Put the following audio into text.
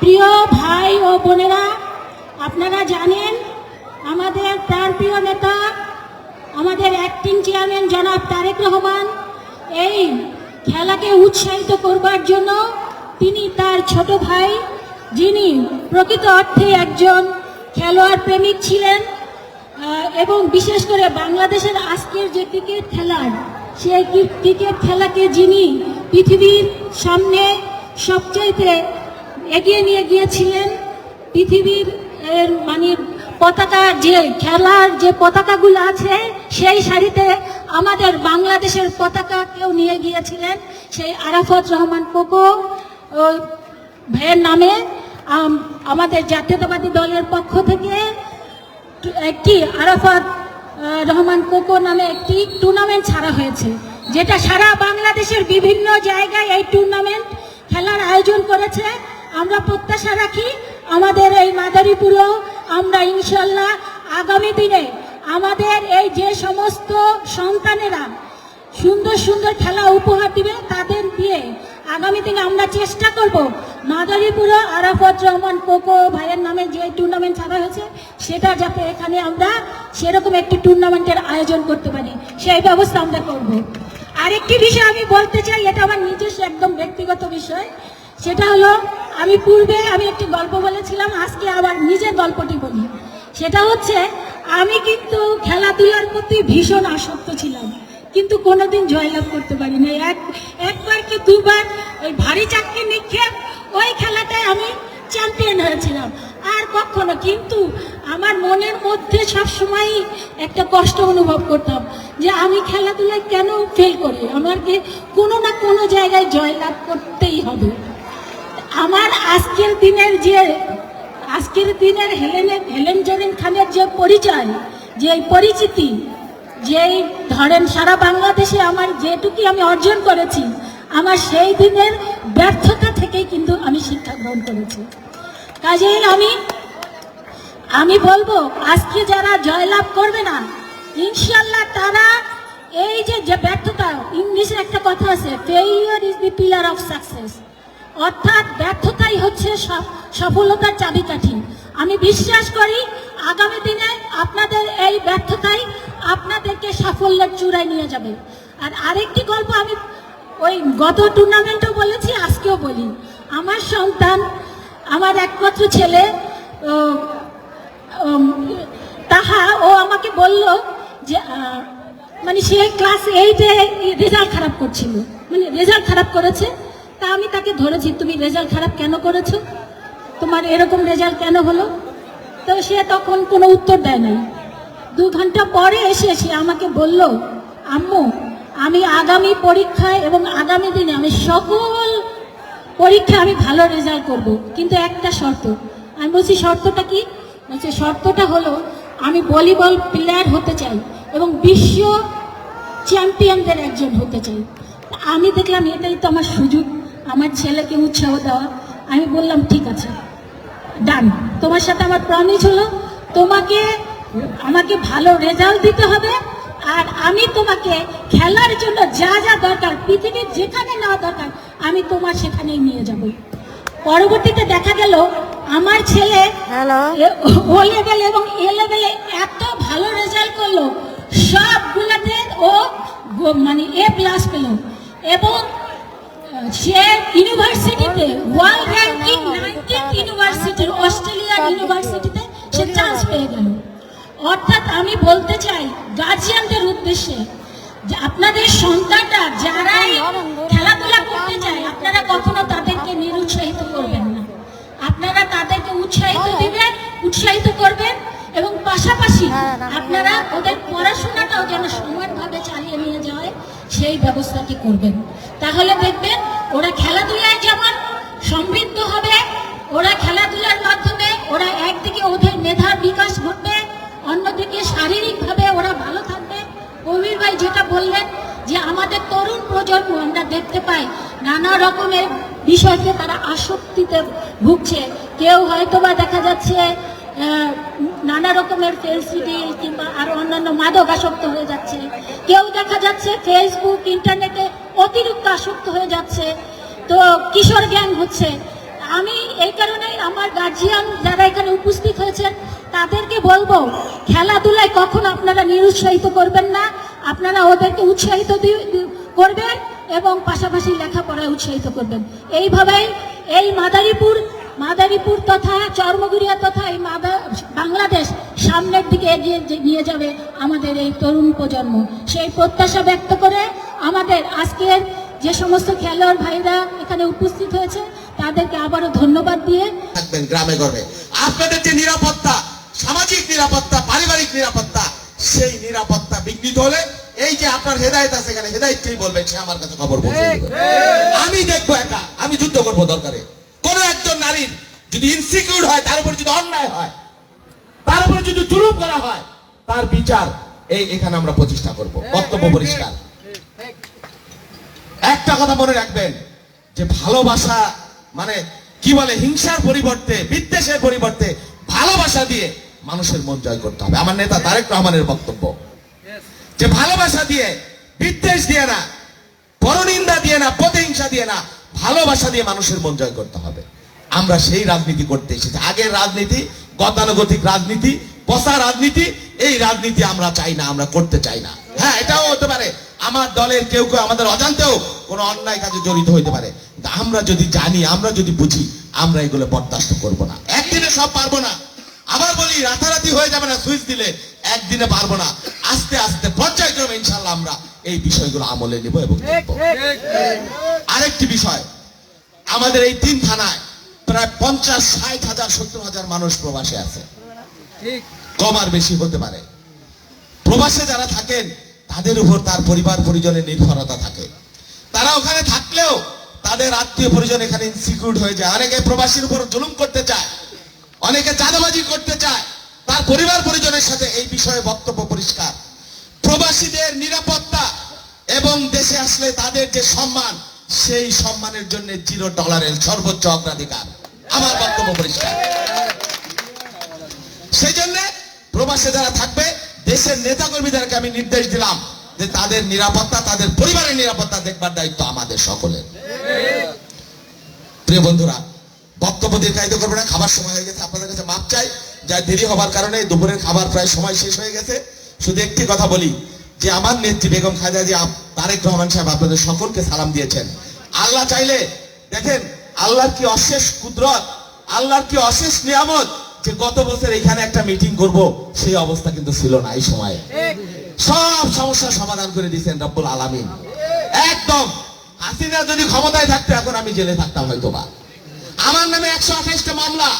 প্রিয় ভাই ও বোনেরা, আপনারা জানেন আমাদের প্রাণপ্রিয় নেতা, আমাদের অ্যাক্টিং চেয়ারম্যান জনাব তারেক রহমান, এই খেলাকে উৎসাহিত করবার জন্য তিনি তার ছোট ভাই, যিনি প্রকৃত অর্থে একজন খেলোয়াড় প্রেমিক ছিলেন এবং বিশেষ করে বাংলাদেশের আজকের যে ক্রিকেট খেলার সেই ক্রিকেট খেলাকে যিনি পৃথিবীর সামনে সবচাইতে এগিয়ে নিয়ে গিয়েছিলেন, পৃথিবীর এর মানে পতাকা যে খেলার যে পতাকাগুলো আছে, সেই সারিতে আমাদের বাংলাদেশের পতাকাকেও নিয়ে গিয়েছিলেন, সেই আরাফাত রহমান ওই ভাইয়ের নামে আমাদের জাতীয়তাবাদী দলের পক্ষ থেকে একটি আরাফাত রহমান কোকো নামে একটি টুর্নামেন্ট ছাড়া হয়েছে, যেটা সারা বাংলাদেশের বিভিন্ন জায়গায় এই টুর্নামেন্ট খেলার আয়োজন করেছে। আমরা প্রত্যাশা রাখি আমাদের এই মাদারীপুরেও আমরা ইনশাল্লাহ আগামী দিনে আমাদের এই যে সমস্ত সন্তানেরা সুন্দর সুন্দর খেলা উপহার দিবে, তাদের দিয়ে আগামী দিনে আমরা চেষ্টা করব মাদারীপুরে আরাফত রহমান কোকো ভাইয়ের নামে যে টুর্নামেন্ট ছাড়া হয়েছে, সেটা যাতে এখানে আমরা সেরকম একটি টুর্নামেন্টের আয়োজন করতে পারি। সেই ব্যবস্থা আমরা করব। আরেকটি বিষয় আমি বলতে চাই, এটা আমার নিজস্ব একদম ব্যক্তিগত বিষয়। সেটা হলো, আমি পূর্বে আমি একটি গল্প বলেছিলাম, আজকে আবার নিজের গল্পটি বলি। সেটা হচ্ছে, আমি কিন্তু খেলাধুলার প্রতি ভীষণ আসক্ত ছিলাম। কিন্তু কোনোদিন জয়লাভ করতে পারি না এক, একবার কি দুবার ওই ভারী চাকরি নিক্ষেপ ওই খেলাটায় আমি চ্যাম্পিয়ন হয়েছিলাম। আর কখনো, কিন্তু আমার মনের মধ্যে সবসময় একটা কষ্ট অনুভব করতাম যে আমি খেলাধুলায় কেন ফেল করি? আমাকে কোনো না কোনো জায়গায় জয়লাভ করতেই হবে। আমার আজকের দিনের যে, আজকের দিনের হেলেন হেলেন জরিন খানের যে পরিচয়, যে পরিচিতি যেই ধরেন সারা বাংলাদেশে আমার যেটুকু আমি অর্জন করেছি, আমার সেই দিনের ব্যর্থতা থেকেই কিন্তু আমি শিক্ষা গ্রহণ করেছি। কাজেই আমি আমি বলব, আজকে যারা জয়লাভ করবে না ইনশাল্লাহ তারা এই যে ব্যর্থতা ইংলিশে একটা কথা আছে failure is the pillar of success অর্থাৎ ব্যর্থতাই হচ্ছে সফ- সফলতার চাবিকাঠি। আমি বিশ্বাস করি, আগামী দিনে আপনাদের এই ব্যর্থতাই আপনাদেরকে সাফল্যের চূড়ায় নিয়ে যাবে। আর আরেকটি গল্প আমি ওই গত টুর্নামেন্টও বলেছি, আজকেও বলি। আমার সন্তান, আমার একমাত্র ছেলে তাহা ও আমাকে বলল যে মানে সে ক্লাস এইটে রেজাল্ট খারাপ করছিল। মানে রেজাল্ট খারাপ করেছে, তা আমি তাকে ধরেছি, তুমি রেজাল্ট খারাপ কেন করেছ? তোমার এরকম রেজাল্ট কেন হলো? তো সে তখন কোনো উত্তর দেয় নাই। দু ঘণ্টা পরে এসে সে আমাকে বলল, আম্মু, আমি আগামী পরীক্ষায় এবং আগামী দিনে আমি সকল পরীক্ষা আমি ভালো রেজাল্ট করব। কিন্তু একটা শর্ত, আমি বলছি, শর্তটা কি? বলছে, শর্তটা হলো আমি ভলিবল প্লেয়ার হতে চাই এবং বিশ্ব চ্যাম্পিয়নদের একজন হতে চাই। আমি দেখলাম, এটাই তো আমার সুযোগ, আমার ছেলেকে উৎসাহ দেওয়া। আমি বললাম, ঠিক আছে ডান তোমার সাথে আমার প্রমিস হলো, তোমাকে আমাকে ভালো রেজাল্ট দিতে হবে আর আমি তোমাকে খেলার জন্য যা যা দরকার পৃথিবীর যেখানে নেওয়া দরকার আমি তোমার সেখানেই নিয়ে যাব। পরবর্তীতে দেখা গেল আমার ছেলে ও লেভেল এবং এ লেভেলে এত ভালো রেজাল্ট করল সবগুলোতে ও মানে এ প্লাস পেল। এবং সে ইউনিভার্সিটিতে ওয়ার্ল্ড র্যাঙ্কিং নাইনটিন ইউনিভার্সিটির অস্ট্রেলিয়ার ইউনিভার্সিটিতে সে চান্স পেয়ে গেল। অর্থাৎ আমি বলতে চাই গার্জিয়ানদের উদ্দেশ্যে যে আপনাদের সন্তানরা যারাই খেলাধুলা করতে চায় আপনারা কখনো তাদেরকে নিরুৎসাহিত করবেন না। আপনারা তাদেরকে উৎসাহিত দিবেন উৎসাহিত করবেন এবং পাশাপাশি আপনারা ওদের পড়াশোনাটাও যেন সমানভাবে চালিয়ে নিয়ে যায় সেই ব্যবস্থাটি করবেন। তাহলে দেখবেন ওরা খেলাধুলায় যেমন সমৃদ্ধ হবে ওরা খেলাধুলার মাধ্যমে ওরা একদিকে ওদের মেধার বিকাশ ঘটবে অন্যদিকে শারীরিকভাবে ওরা ভালো থাকবে কবির ভাই যেটা বললেন যে আমাদের তরুণ প্রজন্ম আমরা দেখতে পাই নানা রকমের বিষয়কে তারা আসক্তিতে ভুগছে। কেউ হয়তো বা দেখা যাচ্ছে নানা রকমের ফেলসিডি কিংবা আরও অন্যান্য মাদক আসক্ত হয়ে যাচ্ছে। কেউ দেখা যাচ্ছে ফেসবুক ইন্টারনেটে অতিরিক্ত আসক্ত হয়ে যাচ্ছে। তো কিশোর গ্যাং হচ্ছে। আমি এই কারণেই আমার গার্জিয়ান যারা এখানে উপস্থিত হয়েছেন, তাদেরকে বলব, খেলাধুলায় কখনো আপনারা নিরুৎসাহিত করবেন না। আপনারা ওদেরকে উৎসাহিত করবেন এবং পাশাপাশি লেখাপড়ায় উৎসাহিত করবেন। এইভাবেই এই মাদারীপুর মাদারীপুর তথা চর্মগুড়িয়া তথা এই মাদা, বাংলাদেশ সামনের দিকে এগিয়ে নিয়ে যাবে আমাদের এই তরুণ প্রজন্ম। সেই প্রত্যাশা ব্যক্ত করে আমাদের আজকের যে সমস্ত খেলোয়াড় ভাইরা এখানে উপস্থিত হয়েছে, তাদেরকে আবারও ধন্যবাদ দিয়ে থাকবেন গ্রামে গর্বে। আপনাদের যে নিরাপত্তা, সামাজিক নিরাপত্তা, পারিবারিক নিরাপত্তা সেই নিরাপত্তা বিঘ্নিত হলে এই যে আপনার হেদায়ত আছে এখানে হেদায়তকেই বলবেন সে আমার কাছে খবর পৌঁছে আমি দেখব একা, আমি যুদ্ধ করব দরকারে। কোন একজন নারীর যদি ইনসিকিউর হয়, তার উপর যদি অন্যায় হয়, তার উপরে যদি জুলুম করা হয়, তার বিচার এই এখানে আমরা প্রতিষ্ঠা করব। বক্তব্য পরিষ্কার। একটা কথা মনে রাখবেন, যে ভালোবাসা মানে কি বলে, হিংসার পরিবর্তে, বিদ্বেষের পরিবর্তে ভালোবাসা দিয়ে মানুষের মন জয় করতে হবে। আমার নেতা তারেক রহমানের বক্তব্য। যে ভালোবাসা দিয়ে, বিদ্বেষ দিয়ে না, পরনিন্দা দিয়ে না, প্রতিহিংসা দিয়ে না, ভালোবাসা দিয়ে মানুষের মন জয় করতে হবে। আমরা সেই রাজনীতি করতে এসেছি। আগের রাজনীতি, গতানুগতিক রাজনীতি, পচা রাজনীতি, এই রাজনীতি আমরা চাই না, আমরা করতে চাই না। হ্যাঁ এটাও হতে পারে। আমার দলের কেউ কেউ, আমাদের অজান্তেও কোনো অন্যায় কাজে জড়িত হইতে পারে। আমরা যদি জানি, আমরা যদি বুঝি, আমরা এগুলো বরদাস্ত করব না। একদিনে সব পারব না। আবার বলি রাতারাতি হয়ে যাবে না সুইচ দিলে একদিনে পারব না। আস্তে আস্তে পর্যায়ক্রমে ইনশাল্লাহ আমরা এই বিষয়গুলো আমলে নেব এবং আরেকটি বিষয় আমাদের এই তিন থানায় প্রায় পঞ্চাশ ষাট হাজার সত্তর হাজার মানুষ প্রবাসে আছে। কম আর বেশি হতে পারে। প্রবাসে যারা থাকেন তাদের উপর তার পরিবার পরিজনের নির্ভরতা থাকে। তারা ওখানে থাকলেও তাদের আত্মীয় পরিজন এখানে ইনসিকিউর হয়ে যায়। অনেকে প্রবাসীর উপর জুলুম করতে চায়। অনেকে চাঁদাবাজি করতে চায়। তার পরিবার পরিজনের সাথে এই বিষয়ে বক্তব্য পরিষ্কার। প্রবাসীদের নিরাপত্তা এবং দেশে আসলে তাদের যে সম্মান, সেই সম্মানের জন্য জিরো ডলারের সর্বোচ্চ অগ্রাধিকার। আমার বক্তব্য পরিষ্কার। সেই জন্য প্রবাসে যারা থাকবে, দেশের নেতা কর্মীদেরকে আমি নির্দেশ দিলাম যে তাদের নিরাপত্তা, তাদের পরিবারের নিরাপত্তা দেখবার দায়িত্ব আমাদের সকলের। প্রিয় বন্ধুরা বক্তব্য দীর্ঘায়িত করব না, খাবার সময় হয়ে গেছে, আপনাদের কাছে মাপ চাই। যা দেরি হবার কারণে দুপুরের খাবার প্রায় সময় শেষ হয়ে গেছে। শুধু একটি কথা বলি, যে আমার নেত্রী বেগম খাজা জি তারেক রহমান সাহেব আপনাদের সকলকে সালাম দিয়েছেন। আল্লাহ চাইলে, দেখেন, আল্লাহর কি অশেষ কুদরত, আল্লাহর কি অশেষ নিয়ামত, যে গত বছর এখানে একটা মিটিং করব, সেই অবস্থা কিন্তু ছিল না এই সময়ে। সব সমস্যার সমাধান করে দিয়েছেন রব্বুল আলামিন। একদম, হাসিনা যদি ক্ষমতায় থাকতো, এখন আমি জেলে থাকতাম হয়তো বা আমার নামে একশো আঠাশটা মামলা